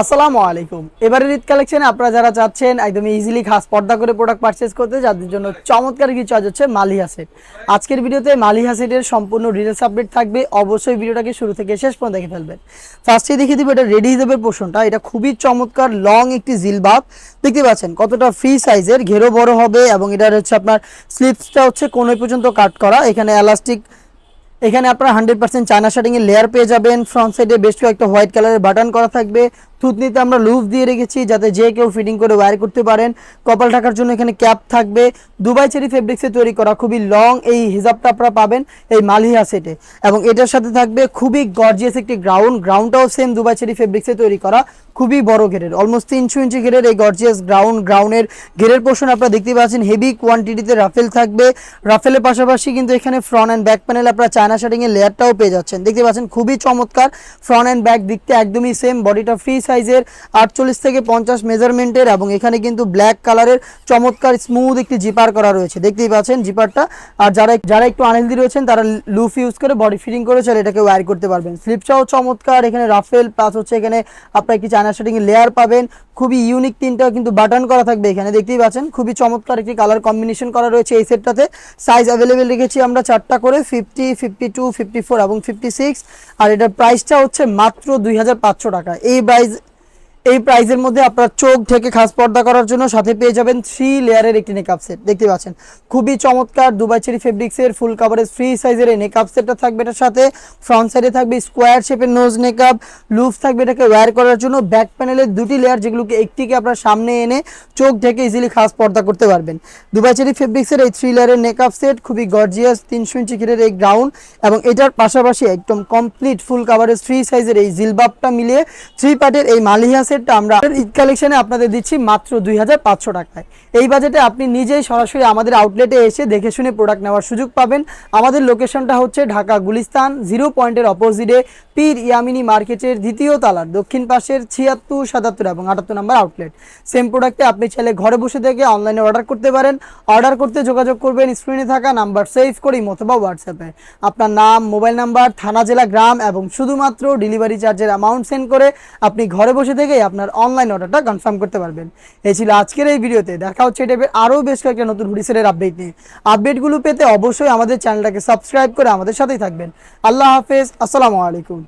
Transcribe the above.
আসসালামু আলাইকুম। এবারের ঈদ কালেকশনে আপনারা যারা চাচ্ছেন একদম ইজিলি খাস পর্দা করে প্রোডাক্ট পারচেজ করতে, যাদের জন্য চমৎকার কিছু চয়েস হচ্ছে মালিহা সেট আজকের ভিডিওতে মালিহা সেটের সম্পূর্ণ ডিটেলস আপডেট থাকবে। অবশ্যই ভিডিওটাকে শুরু থেকে শেষ পর্যন্ত দেখে ফেলবেন। ফার্স্টে দেখিয়ে দিব এটা রেডি হিসেবে পোর্শনটা এটা খুবই চমৎকার লং একটি জিলবাব। দেখতে পাচ্ছেন কতটা ফ্রি সাইজের ঘেরো বড় হবে এবং এটার হচ্ছে আপনার স্লিপসটা হচ্ছে কোন পর্যন্ত কাট করা। এখানে এলাস্টিক এখানে আপনারা হান্ড্রেড পার্সেন্ট চায়না শার্টিং এর লেয়ার পেয়ে যাবেন। ফ্রন্ট সাইডে বেশ কয়েকটা হোয়াইট কালারের বাটন করা থাকবে। থুতনিতে আমরা লুফ দিয়ে রেখেছি যাতে যে কেউ ফিটিং করে ওয়্যার করতে পারেন। কপাল ঢাকার জন্য এখানে ক্যাপ থাকবে। দুবাই চেরি ফেব্রিক্সে তৈরি করা খুবই লং এই হিজাবটা আপনারা পাবেন এই মালিহা সেটে এবং এটার সাথে থাকবে খুবই গর্জিয়াস একটি গ্রাউন্ড গ্রাউন্ডটাও সেম দুবাই চেরি ফেব্রিক্সে তৈরি করা, খুবই বড় ঘেরের। অলমোস্ট তিনশো ইঞ্চি ঘেরের এই গর্জিয়াস গ্রাউন্ড গ্রাউন্ডের ঘেরের পোর্শন আপনারা দেখতে পাচ্ছেন হেভি কোয়ান্টিটিতে রাফেল থাকবে। রাফেলের পাশাপাশি কিন্তু এখানে ফ্রন্ট অ্যান্ড ব্যাক প্যানেল আপনারা চায়না শার্টিং এর লেয়ারটাও পেয়ে যাচ্ছেন। দেখতে পাচ্ছেন খুবই চমৎকার ফ্রন্ট অ্যান্ড ব্যাক দিকতে একদমই সেম বডিটা ফ্রি সাইজের আটচল্লিশ থেকে পঞ্চাশ মেজারমেন্টের এবং এখানে কিন্তু ব্ল্যাক কালারের চমৎকার স্মুথ একটি জিপার করা রয়েছে। দেখতেই পাচ্ছেন জিপারটা আর যারা যারা একটু আনহেলদি রয়েছেন, তারা লুফ ইউজ করে বডি ফিটিং করে চলে এটাকে ওয়্যার করতে পারবেন। স্লিপটাও চমৎকার, এখানে রাফেল প্লাস হচ্ছে এখানে আপনার একটি চায়না শেডিংয়ের লেয়ার পাবেন। খুবই ইউনিক তিনটা কিন্তু বাটন করা থাকবে এখানে, দেখতেই পাচ্ছেন? খুবই চমৎকার একটি কালার কম্বিনেশন করা রয়েছে এই সেটটাতে। সাইজ অ্যাভেলেবেল রেখেছি আমরা চারটা করে fifty fifty two fifty four এবং ফিফটি সিক্স আর এটার প্রাইসটা হচ্ছে মাত্র দুই হাজার পাঁচশো টাকা। এই প্রাইস এই প্রাইজের মধ্যে আপনার চোখ ঢেকে খাস পর্দা করার জন্য সাথে পেয়ে যাবেন থ্রি লেয়ারের একটি নেকআপ সেট দেখতে পাচ্ছেন, খুবই চমৎকার দুবাই চেরি ফেব্রিক্সের ফুল কাভারেজ ফ্রি সাইজের এই নেকআপ সেটটা থাকবে এটার সাথে। ফ্রন্ট সাইডে থাকবে স্কোয়ার শেপের নোজ নেকআপ লুফ থাকবে এটাকে ওয়্যার করার জন্য। ব্যাক প্যানেলের দুটি লেয়ার যেগুলোকে একটিকে আপনার সামনে এনে চোখ ঢেকে ইজিলি খাস পর্দা করতে পারবেন। দুবাই চেরি ফেব্রিক্সের এই থ্রি লেয়ারের নেকআপ সেট খুবই গর্জিয়াস তিনশো ইঞ্চি ঘিরের এই গ্রাউন্ড এবং এটার পাশাপাশি একদম কমপ্লিট ফুল কাভারেজ ফ্রি সাইজের এই জিলবাবটা মিলিয়ে থ্রি পার্টের এই মালিহা সেটটা আমরা ঈদ কালেকশনে আপনাদের দিচ্ছি মাত্র দুই হাজার পাঁচশো টাকায়। এই বাজেটে আপনি নিজেই সরাসরি আমাদের আউটলেটে এসে দেখে শুনে প্রোডাক্ট নেওয়ার সুযোগ পাবেন। আমাদের লোকেশনটা হচ্ছে ঢাকা গুলিস্তান জিরো পয়েন্টের অপোজিটে পীর ইয়ামিনি মার্কেটের দ্বিতীয় তালার দক্ষিণ পাশের ছিয়াত্তর, সাতাত্তর এবং আটাত্তর নাম্বার আউটলেট সেম প্রোডাক্টে আপনি চাইলে ঘরে বসে থেকে অনলাইনে অর্ডার করতে পারেন। অর্ডার করতে যোগাযোগ করবেন স্ক্রিনে থাকা নাম্বার সেভ করেই অথবা হোয়াটসঅ্যাপে আপনার নাম মোবাইল নাম্বার থানা, জেলা, গ্রাম এবং শুধুমাত্র ডেলিভারি চার্জের অ্যামাউন্ট সেন্ড করে আপনি ঘরে বসে থেকেই আপনার অনলাইন অর্ডারটা কনফার্ম করতে পারবেন। এই ছিল আজকের এই ভিডিওতে। দেখা হচ্ছে এই টাইপের আরও বেশ কয়েকটা নতুন হুডিসেলের আপডেট নিয়ে। আপডেটগুলো পেতে অবশ্যই আমাদের চ্যানেলটাকে সাবস্ক্রাইব করে আমাদের সাথেই থাকবেন। আল্লাহ হাফেজ। আসসালামু আলাইকুম।